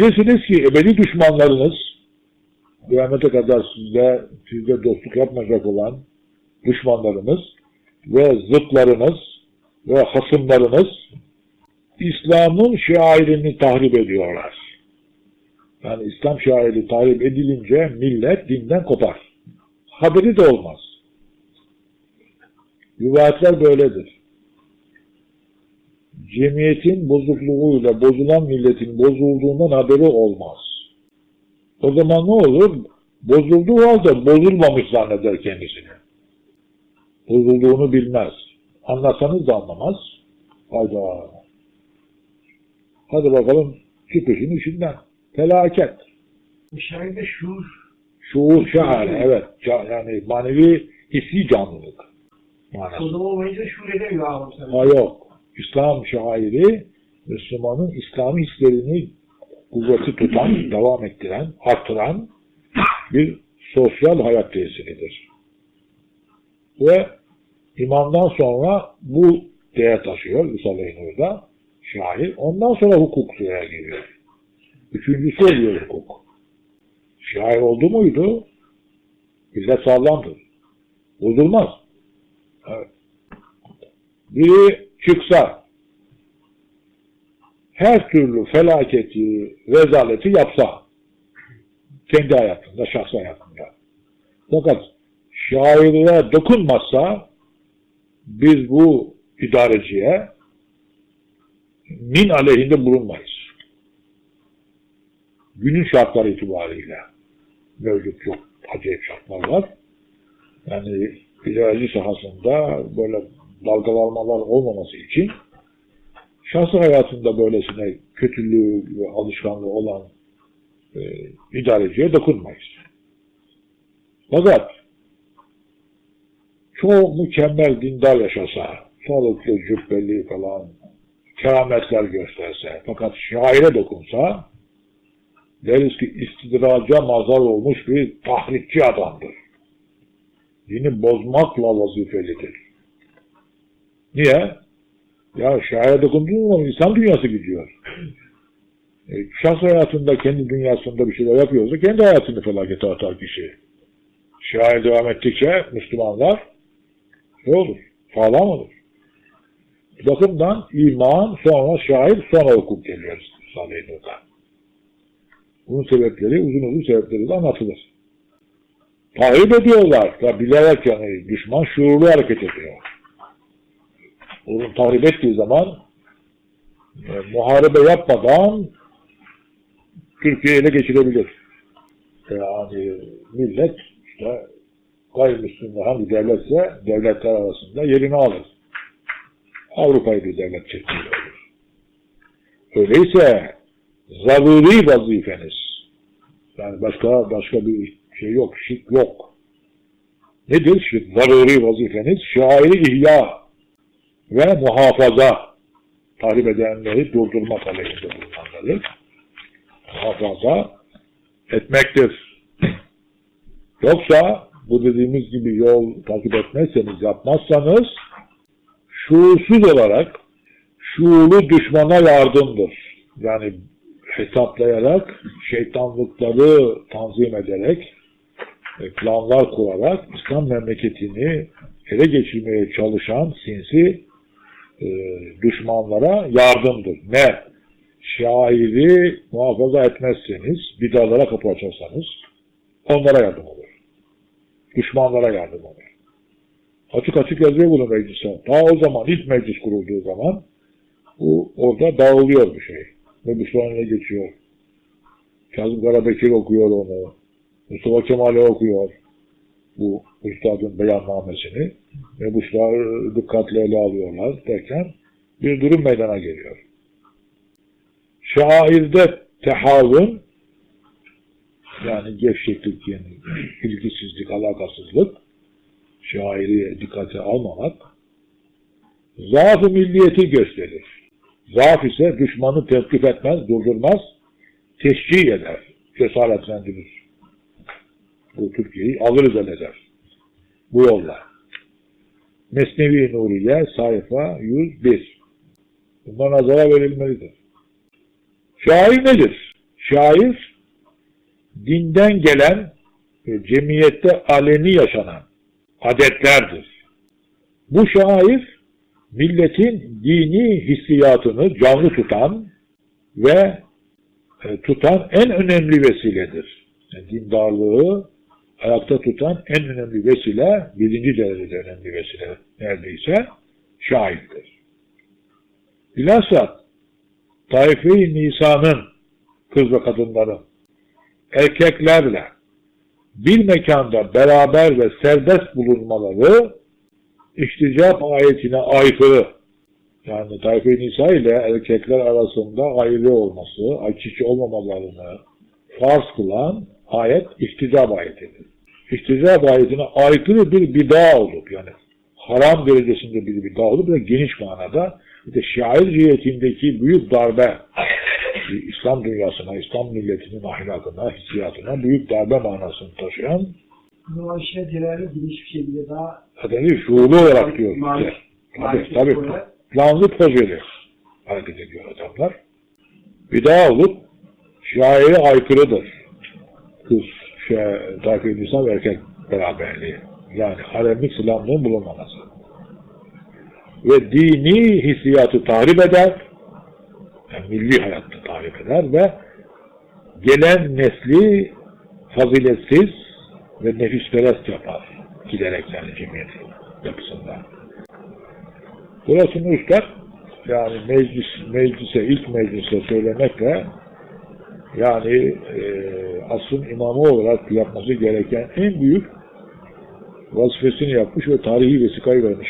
Bilirsiniz ki ebedi düşmanlarınız, kıyamete kadar sizde, sizde dostluk yapmayacak olan düşmanlarınız ve zıtlarınız ve hasımlarınız İslam'ın şairini tahrip ediyorlar. Yani İslam şairi tahrip edilince millet dinden kopar. Haberi de olmaz. Rivayetler böyledir. Cemiyetin bozukluğuyla bozulan milletin bozulduğundan haberi olmaz. O zaman ne olur? Bozulduğu halde bozulmamış zanneder kendisini. Bozulduğunu bilmez. Anlatsanız da anlamaz. Hayda. Hadi bakalım çıkışın işinden. Felaket. Şairde şuur. Şuur şair, evet. Yani manevi hissi canlılık. Manası. O zaman olmayınca şuur edemiyor ağam sen. Ha yok. İslam şairi Müslümanın İslami hislerini kuvveti tutan, devam ettiren, artıran bir sosyal hayat tesiridir. Ve imandan sonra bu değer taşıyor Risale-i şair. Ondan sonra hukuk sıraya giriyor. Üçüncüsü oluyor hukuk. Şair oldu muydu? Millet sağlamdır. Bozulmaz. Evet. Biri çıksa her türlü felaketi, rezaleti yapsa kendi hayatında, şahsi hayatında. Fakat şairliğe dokunmazsa biz bu idareciye min aleyhinde bulunmayız. Günün şartları itibariyle mevcut çok acayip şartlar var. Yani idareci sahasında böyle dalgalanmalar olmaması için şahsi hayatında böylesine kötülüğü ve alışkanlığı olan e, idareciye dokunmayız. Fakat çok mükemmel dindar yaşasa, sağlıklı, cübbeli falan, kerametler gösterse, fakat şaire dokunsa, deriz ki istidraca mazar olmuş bir tahrikçi adamdır. Dini bozmakla vazifelidir. Niye? Ya şaire dokunduğun zaman insan dünyası gidiyor. E, şahs hayatında, kendi dünyasında bir şeyler yapıyorsa kendi hayatını felakete atar kişi. Şair devam ettikçe Müslümanlar ne olur? Sağlam olur. Bu bakımdan iman, sonra şair, sonra hukuk geliyor Salih Bunun sebepleri, uzun uzun sebepleri de anlatılır. Tahrip ediyorlar. Ya bilerek yani düşman şuurlu hareket ediyor. Onu tahrip ettiği zaman e, muharebe yapmadan Türkiye'yi ele geçirebilir. Yani millet işte gayrimüslimler hangi devletse devletler arasında yerini alır. Avrupa'yı bir devlet şekli olur. Öyleyse zaruri vazifeniz yani başka başka bir şey yok, şirk yok. Nedir? Şirk, zaruri vazifeniz şairi ihya ve muhafaza tahrip edenleri durdurmak aleyhinde bulunanları muhafaza etmektir. Yoksa bu dediğimiz gibi yol takip etmezseniz, yapmazsanız şuursuz olarak şuurlu düşmana yardımdır. Yani hesaplayarak, şeytanlıkları tanzim ederek, e, planlar kurarak İslam memleketini ele geçirmeye çalışan sinsi e, düşmanlara yardımdır. Ne? Şairi muhafaza etmezseniz, bidalara kapı açarsanız onlara yardım olur. Düşmanlara yardım olur. Açık açık yazıyor bunu meclise. Daha o zaman ilk meclis kurulduğu zaman bu orada dağılıyor bir şey. Mebusların eline geçiyor. Kazım Karabekir okuyor onu. Mustafa Kemal'i okuyor. Bu üstadın beyannamesini. Mebuslar dikkatle ele alıyorlar derken bir durum meydana geliyor. Şairde tehavun yani gevşeklik yani ilgisizlik, alakasızlık şairi dikkate almamak zaaf-ı milliyeti gösterir. Zaaf ise düşmanı tevkif etmez, durdurmaz, teşcih eder, cesaretlendirir. Bu Türkiye'yi alır eder. Bu yolla. Mesnevi Nuriye sayfa 101. Bunlar nazara verilmelidir. Şair nedir? Şair, dinden gelen ve cemiyette aleni yaşanan adetlerdir. Bu şair, milletin dini hissiyatını canlı tutan ve e, tutan en önemli vesiledir. Yani dindarlığı ayakta tutan en önemli vesile, birinci derecede önemli vesile neredeyse şairdir. Bilhassa Taife-i Nisan'ın kız ve kadınların erkeklerle bir mekanda beraber ve serbest bulunmaları işticap ayetine aykırı. Yani Taife-i Nisa ile erkekler arasında ayrı olması, açıcı olmamalarını farz kılan ayet işticap ayetidir. İşticap ayetine aykırı bir bida olup yani haram derecesinde bir bida olup ve geniş manada bir de şair cihetindeki büyük darbe İslam dünyasına, İslam milletinin ahlakına, hissiyatına büyük darbe manasını taşıyan Bu işe diğerleri geniş bir şekilde daha Adeli şuurlu olarak diyor. İşte. Tabii, tabii. Planlı poz veriyor. Hareket ediyor adamlar. Bir daha olup şaire aykırıdır. Kız, şey, takip ve erkek beraberliği. Yani haremlik selamlığın bulunmaması. Ve dini hissiyatı tahrip eder. Yani milli hayatta tahrip eder ve gelen nesli faziletsiz ve nefisperest yapar. Giderek yani cemiyet yapısında. Burasını üstad yani meclis, meclise, ilk meclise söylemekle yani e, asrın imamı olarak yapması gereken en büyük vazifesini yapmış ve tarihi vesikayı vermiş.